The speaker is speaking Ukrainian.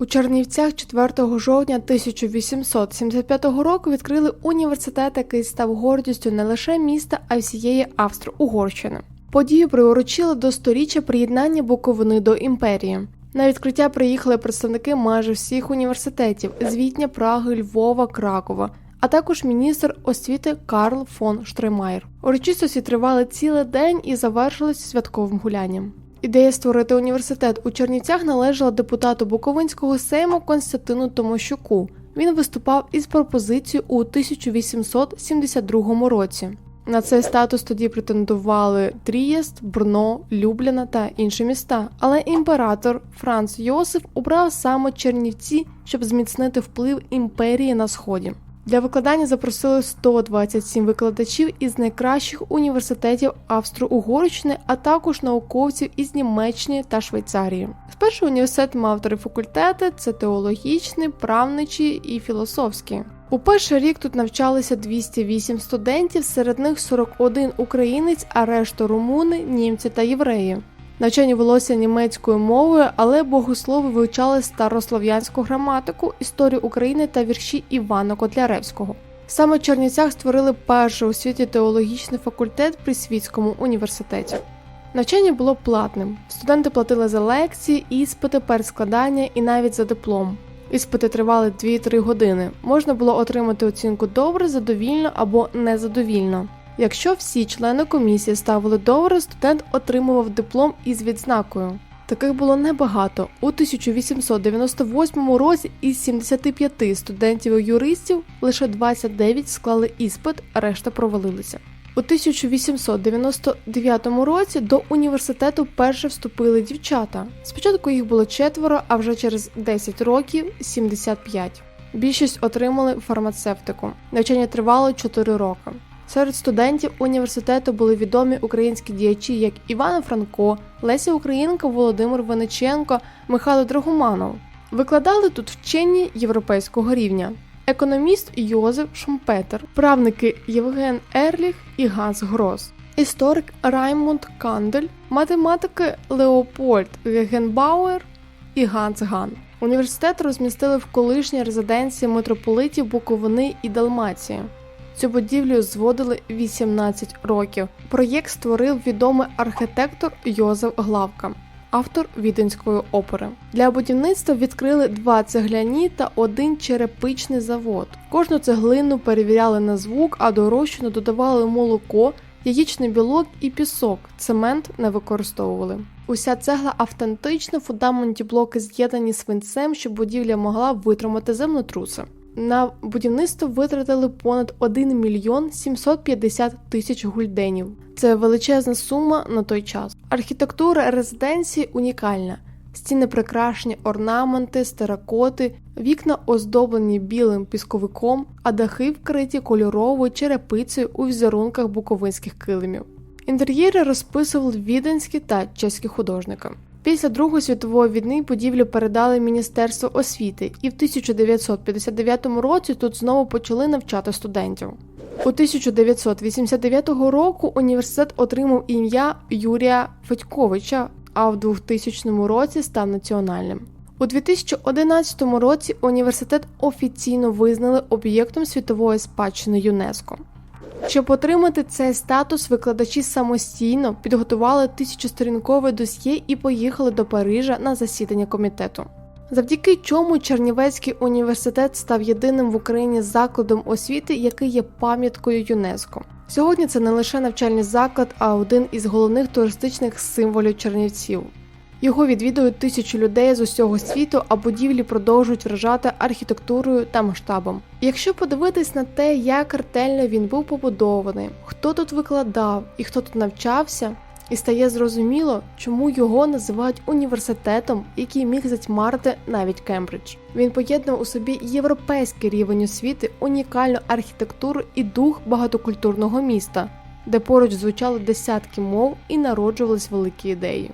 У Чернівцях 4 жовтня 1875 року відкрили університет, який став гордістю не лише міста, а й всієї Австро-Угорщини. Подію приурочили до сторіччя приєднання Буковини до імперії. На відкриття приїхали представники майже всіх університетів з Відня, Праги, Львова, Кракова, а також міністр освіти Карл фон Штремайер. Урочистості тривали цілий день і завершилися святковим гулянням. Ідея створити університет у Чернівцях належала депутату Буковинського сейму Константину Томощуку. Він виступав із пропозицією у 1872 році. На цей статус тоді претендували Трієст, Брно, Любляна та інші міста. Але імператор Франц Йосиф обрав саме Чернівці, щоб зміцнити вплив імперії на сході. Для викладання запросили 127 викладачів із найкращих університетів Австро-Угорщини, а також науковців із Німеччини та Швейцарії. Спершу університет мав три факультети: це теологічний, правничий і філософський. У перший рік тут навчалися 208 студентів, серед них 41 українець, а решта румуни, німці та євреї. Навчання велося німецькою мовою, але богослови вивчали старослов'янську граматику, історію України та вірші Івана Котляревського. Саме в Чернівцях створили перший у світі теологічний факультет при Світському університеті. Навчання було платним. Студенти платили за лекції, іспити, перескладання і навіть за диплом. Іспити тривали 2-3 години. Можна було отримати оцінку добре, задовільно або незадовільно. Якщо всі члени комісії ставили добре, студент отримував диплом із відзнакою. Таких було небагато. У 1898 році із 75 студентів і юристів лише 29 склали іспит, решта провалилися. У 1899 році до університету перше вступили дівчата. Спочатку їх було четверо, а вже через 10 років 75. Більшість отримали фармацевтику. Навчання тривало 4 роки. Серед студентів університету були відомі українські діячі, як Іван Франко, Леся Українка, Володимир Вениченко, Михайло Драгоманов. Викладали тут вчені європейського рівня. Економіст Йозеф Шумпетер, правники Євген Ерліх і Ганс Грос, історик Раймунд Кандель, математики Леопольд Гегенбауер і Ганс Ган. Університет розмістили в колишній резиденції митрополитів Буковини і Далмації. Цю будівлю зводили 18 років. Проєкт створив відомий архітектор Йозеф Главка, автор віденської опери. Для будівництва відкрили два цегляні та один черепичний завод. Кожну цеглину перевіряли на звук, а до розчину додавали молоко, яєчний білок і пісок. Цемент не використовували. Уся цегла автентична, фундаментні блоки з'єднані свинцем, щоб будівля могла витримати землетруси. На будівництво витратили понад 1 мільйон 750 тисяч гульденів. Це величезна сума на той час. Архітектура резиденції унікальна. Стіни прикрашені орнаменти, стеракоти, вікна оздоблені білим пісковиком, а дахи вкриті кольоровою черепицею у візерунках буковинських килимів. Інтер'єри розписували віденські та чеські художники. Після Другої світової війни будівлю передали Міністерство освіти, і в 1959 році тут знову почали навчати студентів. У 1989 року університет отримав ім'я Юрія Федьковича, а в 2000 році став національним. У 2011 році університет офіційно визнали об'єктом світової спадщини ЮНЕСКО. Щоб отримати цей статус, викладачі самостійно підготували тисячосторінкове досьє і поїхали до Парижа на засідання комітету. Завдяки чому Чернівецький університет став єдиним в Україні закладом освіти, який є пам'яткою ЮНЕСКО. Сьогодні це не лише навчальний заклад, а один із головних туристичних символів Чернівців. Його відвідують тисячі людей з усього світу, а будівлі продовжують вражати архітектурою та масштабом. Якщо подивитись на те, як ретельно він був побудований, хто тут викладав і хто тут навчався, і стає зрозуміло, чому його називають університетом, який міг затьмарити навіть Кембридж. Він поєднував у собі європейський рівень освіти, унікальну архітектуру і дух багатокультурного міста, де поруч звучали десятки мов і народжувались великі ідеї.